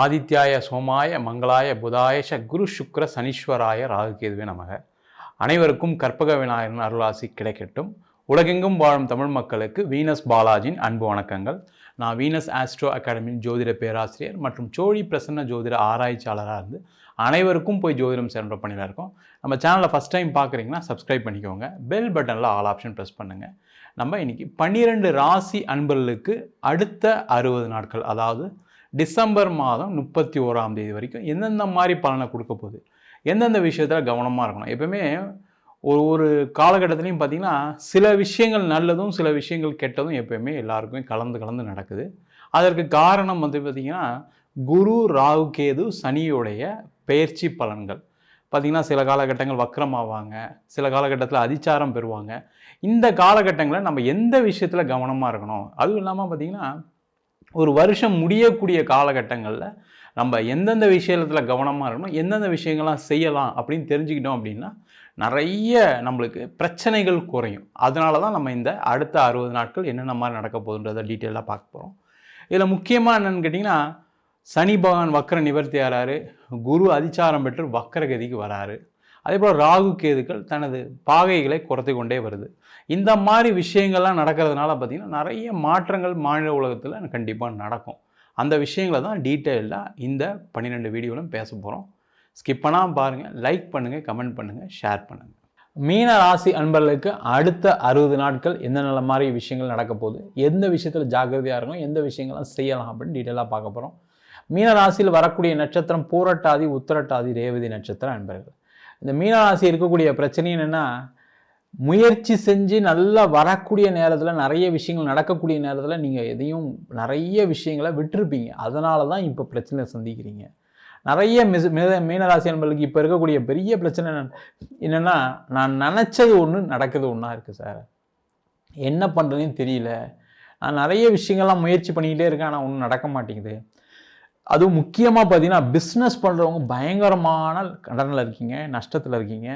ஆதித்யாய சோமாய மங்களாய புதாயஷ குரு சுக்ர சனீஸ்வராய ராகுகேதுவே நமக. அனைவருக்கும் கற்பக விநாயகன் அருளாசி கிடைக்கட்டும். உலகெங்கும் வாழும் தமிழ் மக்களுக்கு வீனஸ் பாலாஜின் அன்பு வணக்கங்கள். நான் வீனஸ் ஆஸ்ட்ரோ அகாடமியின் ஜோதிட பேராசிரியர் மற்றும் சோழி பிரசன்ன ஜோதிட ஆராய்ச்சியாளராக இருந்து அனைவருக்கும் போய் ஜோதிடம் சென்ற பண்ணியில் இருக்கோம். நம்ம சேனலை ஃபஸ்ட் டைம் பார்க்குறீங்கன்னா சப்ஸ்கிரைப் பண்ணிக்கோங்க. பெல் பட்டனில் ஆல் ஆப்ஷன் ப்ரெஸ் பண்ணுங்கள் நம்ம இன்றைக்கி பன்னிரெண்டு ராசி அன்பர்களுக்கு அடுத்த அறுபது நாட்கள் அதாவது டிசம்பர் மாதம் முப்பத்தி ஓராம் தேதி வரைக்கும் எந்தெந்த மாதிரி பலனை கொடுக்க போகுது? எந்தெந்த விஷயத்தில் கவனமாக இருக்கணும்? எப்பவுமே ஒரு ஒரு காலகட்டத்துலையும் பார்த்தீங்கன்னா சில விஷயங்கள் நல்லதும் சில விஷயங்கள் கெட்டதும் எப்பயுமே எல்லாருக்குமே கலந்து கலந்து நடக்குது. அதற்கு காரணம் வந்து பார்த்திங்கன்னா குரு ராகு கேது சனியுடைய பயிற்சி பலன்கள். பார்த்திங்கன்னா சில காலகட்டங்கள் வக்கரமாவாங்க சில காலகட்டத்தில் அதிச்சாரம் பெறுவாங்க. இந்த காலகட்டங்களில் நம்ம எந்த விஷயத்தில் கவனமாக இருக்கணும்? அதுவும் இல்லாமல் பார்த்திங்கன்னா ஒரு வருஷம் முடியக்கூடிய காலகட்டங்களில் நம்ம எந்தெந்த விஷயத்தில் கவனமாக இருக்கணும் எந்தெந்த விஷயங்கள்லாம் செய்யலாம் அப்படின்னு தெரிஞ்சுக்கிட்டோம் அப்படின்னா நிறைய நம்மளுக்கு பிரச்சனைகள் குறையும். அதனால தான் நம்ம இந்த அடுத்த அறுபது நாட்கள் என்னென்ன மாதிரி நடக்க போகுதுன்றதை டீட்டெயிலாக பார்க்க போகிறோம் இதில் முக்கியமாக என்னென்னு கேட்டிங்கன்னா சனி பகவான் வக்கர நிவர்த்தி ஆறாரு குரு அதிச்சாரம் பெற்று வக்கரகதிக்கு வராரு. அதே போல் ராகு கேதுக்கள் தனது பாகைகளை குறைத்து கொண்டே வருது. இந்த மாதிரி விஷயங்கள்லாம் நடக்கிறதுனால பார்த்திங்கன்னா நிறைய மாற்றங்கள் மாநில உலகத்தில் கண்டிப்பாக நடக்கும். அந்த விஷயங்களை தான் டீட்டெயிலாக இந்த பன்னிரெண்டு வீடியோவிலும் பேச போகிறோம் ஸ்கிப் பண்ணாமல் பாருங்கள் லைக் பண்ணுங்கள் கமெண்ட் பண்ணுங்கள் ஷேர் பண்ணுங்கள் மீன ராசி அன்பர்களுக்கு அடுத்த அறுபது நாட்கள் என்னென்ன மாதிரி விஷயங்கள் நடக்க போகுது எந்த விஷயத்தில் ஜாக்கிரதையாக இருக்கும் எந்த விஷயங்கள்லாம் செய்யலாம் அப்படின்னு டீட்டெயிலாக பார்க்க போகிறோம் மீன ராசியில் வரக்கூடிய நட்சத்திரம் பூரட்டாதி உத்திரட்டாதி ரேவதி நட்சத்திரம் அன்பர்கள். இந்த மீனராசி இருக்கக்கூடிய பிரச்சனை என்னென்னா முயற்சி செஞ்சு நல்லா வரக்கூடிய நேரத்தில் நிறைய விஷயங்கள் நடக்கக்கூடிய நேரத்தில் நீங்கள் எதையும் நிறைய விஷயங்களை விட்டுருப்பீங்க. அதனால தான் இப்போ பிரச்சனை சந்திக்கிறீங்க. நிறைய மிஸ் மீனராசி நண்பர்களுக்கு இப்போ இருக்கக்கூடிய பெரிய பிரச்சனை என்னென்னா நான் நினச்சது ஒன்று நடக்குது ஒன்றா இருக்குது சார். என்ன பண்ணுறதுன்னு தெரியல. நான் நிறைய விஷயங்கள்லாம் முயற்சி பண்ணிக்கிட்டே இருக்கேன் ஆனால் ஒன்றும் நடக்க மாட்டேங்குது. அதுவும் முக்கியமாக பார்த்தீங்கன்னா பிஸ்னஸ் பண்ணுறவங்க பயங்கரமான கடனில் இருக்கீங்க நஷ்டத்தில் இருக்கீங்க.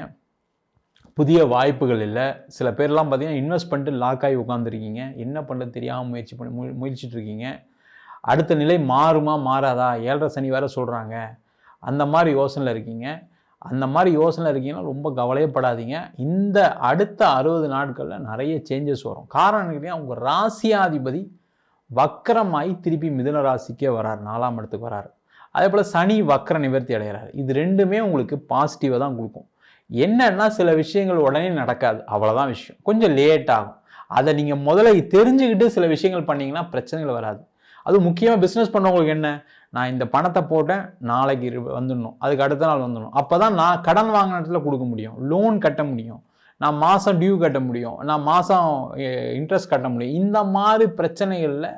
புதிய வாய்ப்புகள் இல்லை. சில பேர்லாம் பார்த்தீங்கன்னா இன்வெஸ்ட் பண்ணிட்டு லாக் ஆகி உட்காந்துருக்கீங்க என்ன பண்ணுறது தெரியாமல் முயற்சி பண்ணி மு முயற்சிட்டு இருக்கீங்க. அடுத்த நிலை மாறுமா மாறாதா? ஏழரை சனி வேறு சொல்கிறாங்க அந்த மாதிரி யோசனையில் இருக்கீங்க. அந்த மாதிரி யோசனை இருக்கீங்கன்னா ரொம்ப கவலையப்படாதீங்க இந்த அடுத்த அறுபது நாட்களில் நிறைய சேஞ்சஸ் வரும். காரணம் கேட்டிங்கன்னா உங்கள் ராசியாதிபதி வக்கரமாய் திருப்பி மிதுன ராசிக்கே வரார் நாலாம் இடத்துக்கு வரார். அதே போல் சனி வக்கர நிவர்த்தி அடைகிறார். இது ரெண்டுமே உங்களுக்கு பாசிட்டிவாக தான் கொடுக்கும். என்னன்னா சில விஷயங்கள் உடனே நடக்காது. அவ்வளோதான் விஷயம். கொஞ்சம் லேட் ஆகும். அதை நீங்கள் முதல்ல தெரிஞ்சுக்கிட்டு சில விஷயங்கள் பண்ணிங்கன்னா பிரச்சனைகள் வராது. அது முக்கியமாக பிஸ்னஸ் பண்ணவங்களுக்கு என்ன? நான் இந்த பணத்தை போட்டேன் நாளைக்கு வந்துடணும். அதுக்கு அடுத்த நாள் வந்துடணும். அப்போ தான் நான் கடன் வாங்கின இடத்துல கொடுக்க முடியும். லோன் கட்ட முடியும். நான் மாதம் டியூ கட்ட முடியும். நான் மாதம் இன்ட்ரெஸ்ட் கட்ட முடியும். இந்த மாதிரி பிரச்சனைகளில்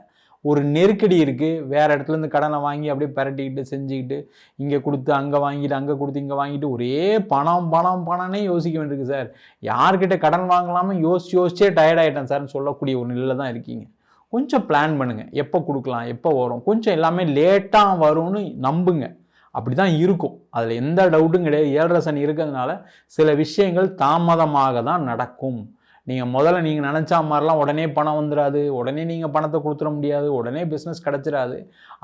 ஒரு நெருக்கடி இருக்குது வேறு இடத்துலேருந்து கடனை வாங்கி அப்படியே பரட்டிக்கிட்டு செஞ்சுக்கிட்டு இங்கே கொடுத்து அங்கே வாங்கிட்டு அங்கே கொடுத்து இங்கே வாங்கிட்டு ஒரே பணம் பணம் பணம்னே யோசிக்க வேண்டியிருக்கு சார். யார்கிட்ட கடன் வாங்கலாமல் யோசிச்சு யோசிச்சே டயர்ட் ஆகிட்டேன் சார்னு சொல்லக்கூடிய ஒரு நிலையில் தான் இருக்கீங்க. கொஞ்சம் பிளான் பண்ணுங்கள் எப்போ கொடுக்கலாம் எப்போ வரும். கொஞ்சம் எல்லாமே லேட்டாக வரும்னு நம்புங்க. அப்படி தான் இருக்கும். அதில் எந்த டவுட்டும் கிடையாது. ஏழரை சனி இருக்கிறதுனால சில விஷயங்கள் தாமதமாக தான் நடக்கும். நீங்கள் முதல்ல நீங்கள் நினச்சா மாதிரிலாம் உடனே பணம் வந்துடாது உடனே நீங்கள் பணத்தை கொடுத்துட முடியாது. உடனே பிஸ்னஸ் கிடச்சிடாது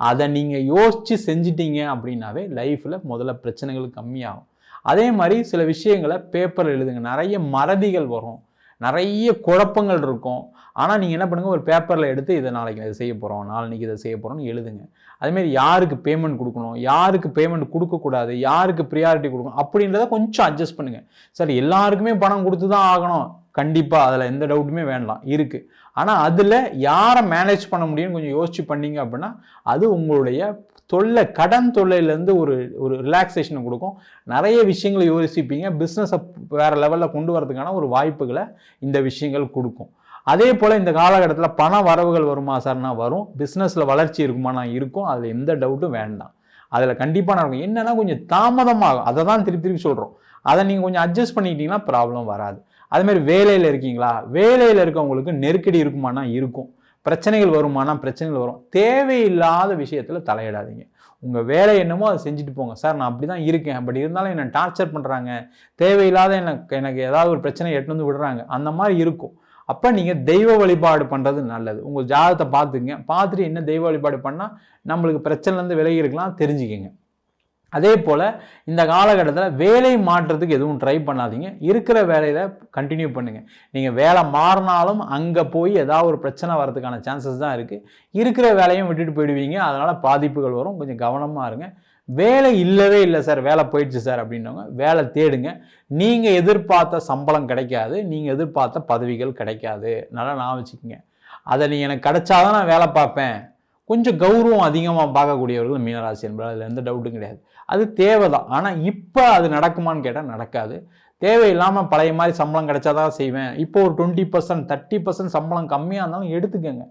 அதை நீங்கள் யோசித்து செஞ்சிட்டீங்க அப்படின்னாவே லைஃப்பில் முதல்ல பிரச்சனைகள் கம்மியாகும். அதே மாதிரி சில விஷயங்களை பேப்பரில் எழுதுங்க. நிறைய மறதிகள் வரும். நிறைய குழப்பங்கள் இருக்கும். ஆனால் நீங்கள் என்ன பண்ணுங்கள் ஒரு பேப்பரில் எடுத்து இதை நாளைக்கு இதை செய்ய போகிறோம் நாளைக்கு இதை செய்ய போகிறோம்னு எழுதுங்க. அதேமாரி யாருக்கு பேமெண்ட் கொடுக்கணும் யாருக்கு பேமெண்ட் கொடுக்கக்கூடாது யாருக்கு ப்ரியாரிட்டி கொடுக்கணும் அப்படின்றத கொஞ்சம் அட்ஜஸ்ட் பண்ணுங்கள் சார் எல்லாருக்குமே பணம் கொடுத்து தான் ஆகணும். கண்டிப்பாக அதில் எந்த டவுட்டுமே வேண்டாம். இருக்குது ஆனால் அதில் யாரை மேனேஜ் பண்ண முடியும்னு கொஞ்சம் யோசிச்சு பண்ணீங்க அப்படின்னா அது உங்களுடைய தொல்லை கடன் தொல்லையிலேருந்து ஒரு ஒரு ரிலாக்ஸேஷனை கொடுக்கும். நிறைய விஷயங்களை யோசிப்பீங்க. பிஸ்னஸை வேறு லெவலில் கொண்டு வரதுக்கான ஒரு வாய்ப்புகளை இந்த விஷயங்கள் கொடுக்கும். அதே போல் இந்த காலகட்டத்தில் பண வரவுகள் வருமா சார்னா வரும். பிஸ்னஸில் வளர்ச்சி இருக்குமானா இருக்கும். அதில் எந்த டவுட்டும் வேண்டாம். அதில் கண்டிப்பாக நடக்கும் என்னென்னா கொஞ்சம் தாமதமாகும். அதை தான் திருப்பி திருப்பி சொல்கிறோம் அதை நீங்கள் கொஞ்சம் அட்ஜஸ்ட் பண்ணிக்கிட்டீங்கன்னா ப்ராப்ளம் வராது. அதுமாரி வேலையில் இருக்கீங்களா? வேலையில் இருக்கவங்களுக்கு நெருக்கடி இருக்குமானா இருக்கும். பிரச்சனைகள் வருமானா பிரச்சனைகள் வரும். தேவையில்லாத விஷயத்தில் தலையிடாதீங்க. உங்கள் வேலை என்னமோ அதை செஞ்சுட்டு போங்க. சார் நான் அப்படி தான் இருக்கேன். பட் இருந்தாலும் என்னை டார்ச்சர் பண்ணுறாங்க தேவையில்லாத எனக்கு எனக்கு ஏதாவது ஒரு பிரச்சனை எட்டு வந்து விடுறாங்க. அந்த மாதிரி இருக்கும். அப்போ நீங்கள் தெய்வ வழிபாடு பண்ணுறது நல்லது. உங்கள் ஜாதகத்தை பார்த்துங்க பார்த்துட்டு என்ன தெய்வ வழிபாடு பண்ணால் நம்மளுக்கு பிரச்சனைலேருந்து விலகி இருக்கலாம் தெரிஞ்சுக்கங்க. அதே போல் இந்த காலகட்டத்தில் வேலை மாற்றத்துக்கு எதுவும் ட்ரை பண்ணாதீங்க. இருக்கிற வேலையில் கண்டினியூ பண்ணுங்கள் நீங்கள் வேலை மாறினாலும் அங்கே போய் ஏதாவது ஒரு பிரச்சனை வரதுக்கான சான்சஸ் தான் இருக்குது இருக்கிற வேலையும் விட்டுட்டு போயிடுவீங்க. அதனால் பாதிப்புகள் வரும். கொஞ்சம் கவனமாக இருங்க. வேலை இல்லவே இல்லை சார் வேலை போயிடுச்சு சார் அப்படின்னவங்க வேலை தேடுங்க. நீங்கள் எதிர்பார்த்த சம்பளம் கிடைக்காது நீங்கள் எதிர்பார்த்த பதவிகள் கிடைக்காது. நல்லா நான் வச்சுக்கோங்க. அதை நீ எனக்கு கிடைச்சாதான் நான் வேலை பார்ப்பேன். கொஞ்சம் கௌரவம் அதிகமாக பார்க்கக்கூடியவர்கள் மீனராசி என்பது அதில் எந்த டவுட்டும் கிடையாது. அது தேவை தான் ஆனால் இப்போ அது நடக்குமான்னு கேட்டால் நடக்காது. தேவையில்லாமல் பழைய மாதிரி சம்பளம் கிடைச்சாதான் செய்வேன். இப்போ ஒரு டுவெண்ட்டி பர்சன்ட் தேர்ட்டி பர்சன்ட் சம்பளம் கம்மியாக இருந்தாலும் எடுத்துக்கோங்க.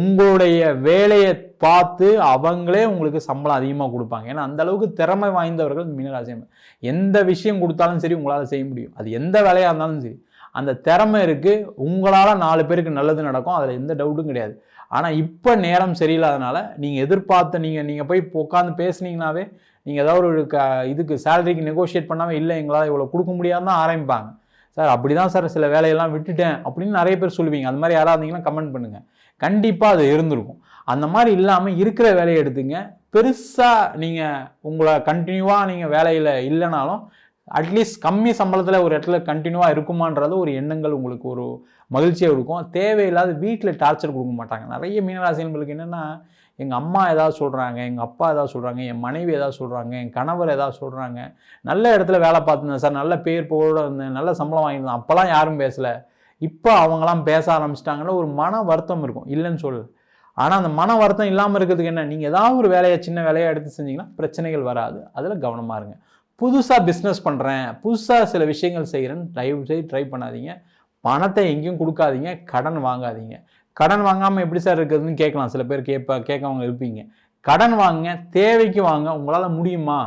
உங்களுடைய வேலையை பார்த்து அவங்களே உங்களுக்கு சம்பளம் அதிகமாக கொடுப்பாங்க. ஏன்னா அந்த அளவுக்கு திறமை வாய்ந்தவர்கள் மீனராசி எந்த விஷயம் கொடுத்தாலும் சரி உங்களால் செய்ய முடியும். அது எந்த வேலையாக இருந்தாலும் சரி. அந்த திறமை இருக்குது உங்களால் நாலு பேருக்கு நல்லது நடக்கும். அதில் எந்த டவுட்டும் கிடையாது. ஆனால் இப்போ நேரம் சரியில்லாதனால நீங்கள் எதிர்பார்த்த நீங்கள் நீங்கள் போய் உட்காந்து பேசுனீங்கனாவே நீங்கள் ஏதாவது ஒரு க இதுக்கு சேலரிக்கு நெகோஷியேட் பண்ணாமல் இல்லை எங்களால் இவ்வளோ கொடுக்க முடியாதுன்னு தான் ஆரம்பிப்பாங்க. சார் அப்படி தான் சார் சில வேலையெல்லாம் விட்டுட்டேன் அப்படின்னு நிறைய பேர் சொல்லுவீங்க. அந்த மாதிரி யாராக இருந்தீங்கன்னா கமெண்ட் பண்ணுங்கள் கண்டிப்பாக அது இருந்திருக்கும். அந்த மாதிரி இல்லாமல் இருக்கிற வேலையை எடுத்துங்க. பெருசாக நீங்கள் உங்களை கண்டினியூவாக நீங்கள் வேலையில் இல்லைனாலும் அட்லீஸ்ட் கம்மி சம்பளத்தில் ஒரு இடத்துல கண்டினியூவாக இருக்குமான்றது ஒரு எண்ணங்கள் உங்களுக்கு ஒரு மகிழ்ச்சியாக கொடுக்கும். தேவையில்லாத வீட்டில் டார்ச்சர் கொடுக்க மாட்டாங்க. நிறைய மீனராசிகளுக்கு என்னென்னா எங்கள் அம்மா ஏதாவது சொல்கிறாங்க எங்கள் அப்பா ஏதாவது சொல்கிறாங்க என் மனைவி ஏதாவது சொல்கிறாங்க என் கணவர் ஏதாவது சொல்கிறாங்க நல்ல இடத்துல வேலை பார்த்துருந்தேன் சார் நல்ல பேர் புகழோட இருந்தேன் நல்ல சம்பளம் வாங்கியிருந்தேன். அப்போல்லாம் யாரும் பேசலை. இப்போ அவங்களாம் பேச ஆரம்பிச்சிட்டாங்கன்னா ஒரு மன வருத்தம் இருக்கும். இல்லைன்னு சொல்லு ஆனால் அந்த மன வருத்தம் இல்லாமல் இருக்கிறதுக்கு என்ன? நீங்கள் ஏதாவது ஒரு வேலையை சின்ன வேலையை எடுத்து செஞ்சிங்கன்னா பிரச்சனைகள் வராது. அதில் கவனமாக இருங்க. புதுசாக பிஸ்னஸ் பண்ணுறேன் புதுசாக சில விஷயங்கள் செய்கிறேன்னு தயவு செய்து ட்ரை பண்ணாதீங்க. பணத்தை எங்கேயும் கொடுக்காதீங்க கடன் வாங்காதீங்க. கடன் வாங்காமல் எப்படி சார் இருக்குதுன்னு கேட்கலாம். சில பேர் கேட்ப கேட்கவங்க இருப்பீங்க. கடன் வாங்க தேவைக்கு வாங்க உங்களால் முடியுமா?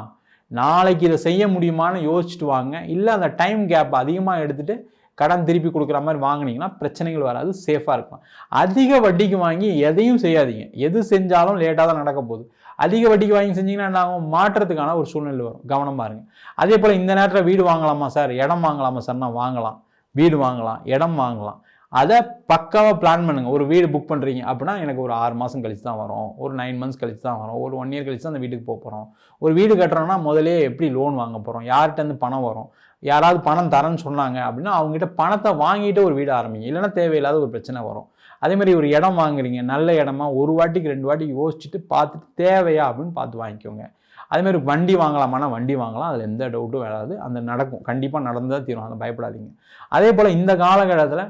நாளைக்கு இதை செய்ய முடியுமான்னு யோசிச்சுட்டு வாங்க. இல்லை அந்த டைம் கேப் அதிகமாக எடுத்துகிட்டு கடன் திருப்பி கொடுக்குற மாதிரி வாங்கினீங்கன்னா பிரச்சனைகள் வராது சேஃபாக இருக்கும். அதிக வட்டிக்கு வாங்கி எதையும் செய்யாதீங்க. எது செஞ்சாலும் லேட்டாக தான் நடக்க போகுது. அதிக வட்டிக்கு வாங்கி செஞ்சீங்கன்னா என்ன ஆகும்? மாற்றத்துக்கான ஒரு சூழ்நிலை வரும். கவனமாக இருங்க. அதே போல் இந்த நேரத்தில் வீடு வாங்கலாமா சார்? இடம் வாங்கலாமா சார்னா வாங்கலாம். வீடு வாங்கலாம். இடம் வாங்கலாம். அதை பக்காவாக பிளான் பண்ணுங்கள் ஒரு வீடு புக் பண்ணுறீங்க அப்படின்னா எனக்கு ஒரு ஆறு மாதம் கழிச்சு தான் வரும். ஒரு நைன் மந்த்ஸ் கழிச்சு தான் வரும். ஒரு ஒன் இயர் கழிச்சு தான் அந்த வீட்டுக்கு போக போகிறோம் ஒரு வீடு கட்டுறோன்னா முதலே எப்படி லோன் வாங்க போகிறோம் யார்கிட்டருந்து பணம் வரும்? யாராவது பணம் தரேன்னு சொன்னாங்க அப்படின்னா அவங்ககிட்ட பணத்தை வாங்கிட்டு ஒரு வீடு ஆரம்பிங்க. இல்லைன்னா தேவையில்லாத ஒரு பிரச்சனை வரும். அதே மாதிரி ஒரு இடம் வாங்குறீங்க. நல்ல இடமா ஒரு வாட்டிக்கு ரெண்டு வாட்டிக்கு யோசிச்சுட்டு பார்த்துட்டு தேவையா அப்படின்னு பார்த்து வாங்கிக்கோங்க. அதேமாதிரி வண்டி வாங்கலாமானா வண்டி வாங்கலாம். அதில் எந்த டவுட்டும் வராது. அந்த நடக்கும். கண்டிப்பாக நடந்தால் தீரும். அதை பயப்படாதீங்க. அதே போல் இந்த காலகட்டத்தில்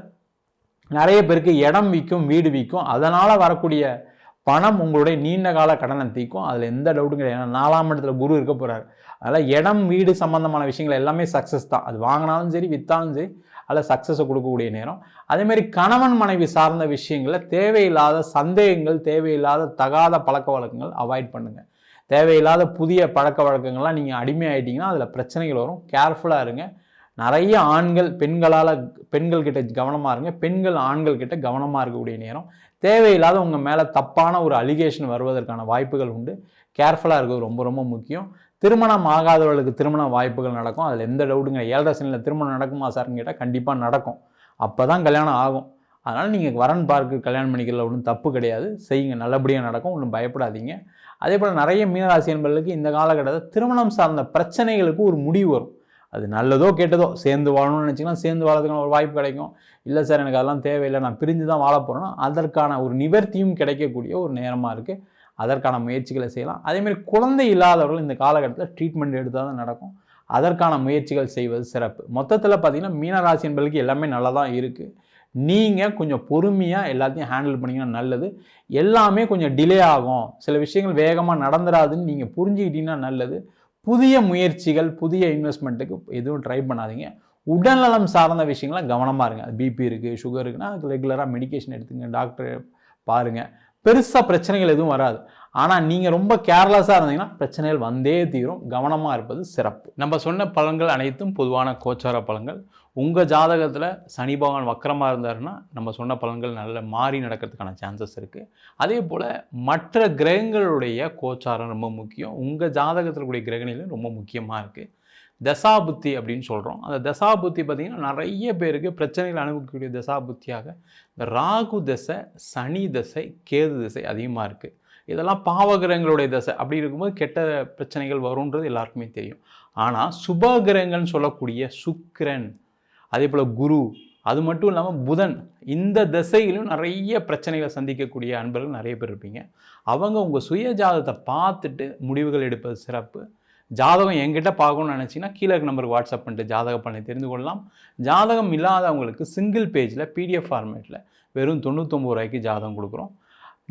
நிறைய பேருக்கு இடம் விற்கும் வீடு விற்கும். அதனால் வரக்கூடிய பணம் உங்களுடைய நீண்ட கால கடனை தீக்கும் அதில் எந்த டவுட்டும் கிடையாது. ஏன்னா நாலாம் இடத்துல குரு இருக்க போகிறாரு அதனால் இடம் வீடு சம்மந்தமான விஷயங்கள் எல்லாமே சக்ஸஸ் தான். அது வாங்கினாலும் சரி விற்றாலும் சரி அதில் சக்ஸஸை கொடுக்கக்கூடிய நேரம். அதேமாதிரி கணவன் மனைவி சார்ந்த விஷயங்களில் தேவையில்லாத சந்தேகங்கள் தேவையில்லாத தகாத பழக்க வழக்கங்கள் அவாய்ட் பண்ணுங்கள் தேவையில்லாத புதிய பழக்க வழக்கங்கள்லாம் நீங்கள் அடிமையாயிட்டீங்கன்னா அதில் பிரச்சனைகள் வரும். கேர்ஃபுல்லாக இருங்க. நிறைய ஆண்கள் பெண்களால் பெண்கள் கிட்ட கவனமாக இருங்க. பெண்கள் ஆண்கள் கிட்ட கவனமாக இருக்கக்கூடிய நேரம். தேவையில்லாத உங்கள் மேலே தப்பான ஒரு அலிகேஷன் வருவதற்கான வாய்ப்புகள் உண்டு. கேர்ஃபுல்லாக இருக்கிறது ரொம்ப ரொம்ப முக்கியம். திருமணம் ஆகாதவர்களுக்கு திருமண வாய்ப்புகள் நடக்கும். அதில் எந்த டவுட்டுங்க ஏழரை சனியில் திருமணம் நடக்குமா சார்னு கேட்டால் கண்டிப்பாக நடக்கும். அப்போ தான் கல்யாணம் ஆகும். அதனால் நீங்கள் வரன் பார்க்கு கல்யாணம் பண்ணிக்கிறதுல ஒன்றும் தப்பு கிடையாது. செய்யுங்க. நல்லபடியாக நடக்கும். ஒன்றும் பயப்படாதீங்க. அதே போல் நிறைய மீனராசி என்பர்களுக்கு இந்த காலகட்டத்தில் திருமணம் சார்ந்த பிரச்சனைகளுக்கு ஒரு முடிவு வரும். அது நல்லதோ கெட்டதோ சேர்ந்து வாழணும்னு நினச்சிங்கன்னா சேர்ந்து வாழறதுக்கான ஒரு வாய்ப்பு கிடைக்கும். இல்லை சார் எனக்கு அதெல்லாம் தேவையில்லை நான் பிரிஞ்சு தான் வாழ போகிறேன்னா அதற்கான ஒரு நிவர்த்தியும் கிடைக்கக்கூடிய ஒரு நேரமாக இருக்குது அதற்கான முயற்சிகளை செய்யலாம். அதேமாதிரி குழந்தை இல்லாதவர்கள் இந்த காலகட்டத்தில் ட்ரீட்மெண்ட் எடுத்தால் தான் நடக்கும். அதற்கான முயற்சிகள் செய்வது சிறப்பு. மொத்தத்தில் பார்த்திங்கன்னா மீனராசி என்பதுக்கு எல்லாமே நல்லா தான் இருக்குது நீங்கள் கொஞ்சம் பொறுமையாக எல்லாத்தையும் ஹேண்டில் பண்ணிங்கன்னா நல்லது. எல்லாமே கொஞ்சம் டிலே ஆகும். சில விஷயங்கள் வேகமாக நடந்துடாதுன்னு நீங்கள் புரிஞ்சுக்கிட்டிங்கன்னா நல்லது. புதிய முயற்சிகள் புதிய இன்வெஸ்ட்மெண்ட்டுக்கு எதுவும் ட்ரை பண்ணாதீங்க. உடல்நலம் சார்ந்த விஷயங்கள்லாம் கவனமாக இருங்க. பிபி இருக்குது சுகர் இருக்குன்னா அதுக்கு ரெகுலராக மெடிக்கேஷன் எடுத்துங்க டாக்டர் பாருங்கள் பெருசாக பிரச்சனைகள் எதுவும் வராது. ஆனால் நீங்கள் ரொம்ப கேர்லெஸ்ஸாக இருந்தீங்கன்னா பிரச்சனைகள் வந்தே தீரும். கவனமாக இருப்பது சிறப்பு. நம்ம சொன்ன பலன்கள் அனைத்தும் பொதுவான கோச்சார பலன்கள் உங்கள் ஜாதகத்தில் சனி பகவான் வக்கரமாக இருந்தாருன்னா நம்ம சொன்ன பலன்கள் நல்ல மாறி நடக்கிறதுக்கான சான்சஸ் இருக்குது அதே போல் மற்ற கிரகங்களுடைய கோச்சாரம் ரொம்ப முக்கியம். உங்கள் ஜாதகத்தில் கூடிய கிரகணிலும் ரொம்ப முக்கியமாக இருக்குது தசாபுத்தி அப்படின்னு சொல்கிறோம் அந்த தசாபுத்தி பார்த்திங்கன்னா நிறைய பேருக்கு பிரச்சனைகள் அனுபவிக்கக்கூடிய தசாபுத்தியாக இந்த ராகு தசை சனி தசை கேது தசை அதிகமாக இருக்குது இதெல்லாம் பாவகிரகங்களுடைய தசை. அப்படி இருக்கும்போது கெட்ட பிரச்சனைகள் வரும்ன்றது எல்லாருக்குமே தெரியும். ஆனால் சுபகிரகங்கள்னு சொல்லக்கூடிய சுக்கிரன் அதே போல் குரு அது மட்டும் இல்லாமல் புதன் இந்த திசையிலும் நிறைய பிரச்சனைகளை சந்திக்கக்கூடிய அன்பர்கள் நிறைய பேர் இருப்பீங்க. அவங்க உங்கள் சுயஜாதத்தை பார்த்துட்டு முடிவுகள் எடுப்பது சிறப்பு. ஜாதகம் எங்கிட்ட பார்க்கணும்னு நினச்சிங்கன்னா கீழே நம்பருக்கு வாட்ஸ்அப் பண்ணிட்டு ஜாதக பண்ணி தெரிந்து கொள்ளலாம். ஜாதகம் இல்லாதவங்களுக்கு சிங்கிள் பேஜில் பிடிஎஃப் ஃபார்மேட்டில் வெறும் தொண்ணூத்தொம்பது ரூபாய்க்கு ஜாதகம் கொடுக்குறோம்.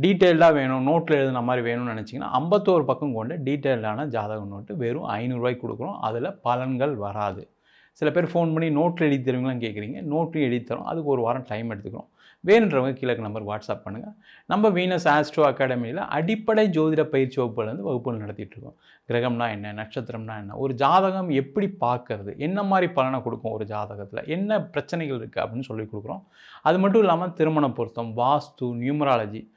டீட்டெயில்டாக வேணும் நோட்டில் எழுதுன மாதிரி வேணும்னு நினச்சிங்கன்னா ஐம்பத்தோரு பக்கம் கொண்டு டீட்டெயில்டான ஜாதகம் நோட்டு வெறும் ஐநூறுரூவாய்க்கு கொடுக்குறோம். அதில் பலன்கள் வராது. சில பேர் ஃபோன் பண்ணி நோட்டில் எழுதி தருவீங்களாம் கேட்குறீங்க. நோட்லையும் எழுதி தரோம். அதுக்கு ஒரு வாரம் டைம் எடுத்துக்கிறோம் வேணுன்றவங்க கீழே நம்பர் வாட்ஸ்அப் பண்ணுங்கள் நம்ம வீனஸ் ஆஸ்ட்ரோ அகாடமியில் அடிப்படை ஜோதிட பயிற்சி வகுப்புலேருந்து வகுப்புகள் நடத்திட்டுருக்கோம் கிரகம்னா என்ன நட்சத்திரம்னா என்ன ஒரு ஜாதகம் எப்படி பார்க்கறது என்ன மாதிரி பலனை கொடுக்கும் ஒரு ஜாதகத்தில் என்ன பிரச்சனைகள் இருக்குது அப்படின்னு சொல்லி கொடுக்குறோம். அது மட்டும் இல்லாமல் திருமண பொருத்தம் வாஸ்து நியூமராலஜி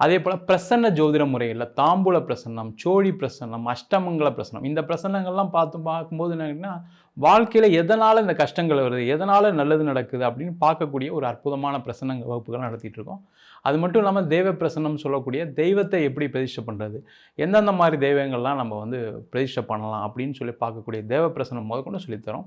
அதே போல் பிரசன்ன ஜோதிட முறையில் தாம்பூல பிரசன்னம் சோழி பிரசன்னம் அஷ்டமங்கல பிரசன்னம் இந்த பிரசன்னங்கள்லாம் பார்த்து பார்க்கும்போது என்னன்னா வாழ்க்கையில் எதனால் இந்த கஷ்டங்கள் வருது எதனால் நல்லது நடக்குது அப்படின்னு பார்க்கக்கூடிய ஒரு அற்புதமான பிரசன்னங்க வகுப்புகள் நடத்திட்டு இருக்கோம். அது மட்டும் இல்லாமல் தெய்வ பிரசன்னம் சொல்லக்கூடிய தெய்வத்தை எப்படி பிரதிஷ்டை பண்ணுறது எந்தெந்த மாதிரி தெய்வங்கள்லாம் நம்ம வந்து பிரதிஷ்டை பண்ணலாம் அப்படின்னு சொல்லி பார்க்கக்கூடிய தேவ பிரசனம் முதற்கொண்டு சொல்லித்தரோம்.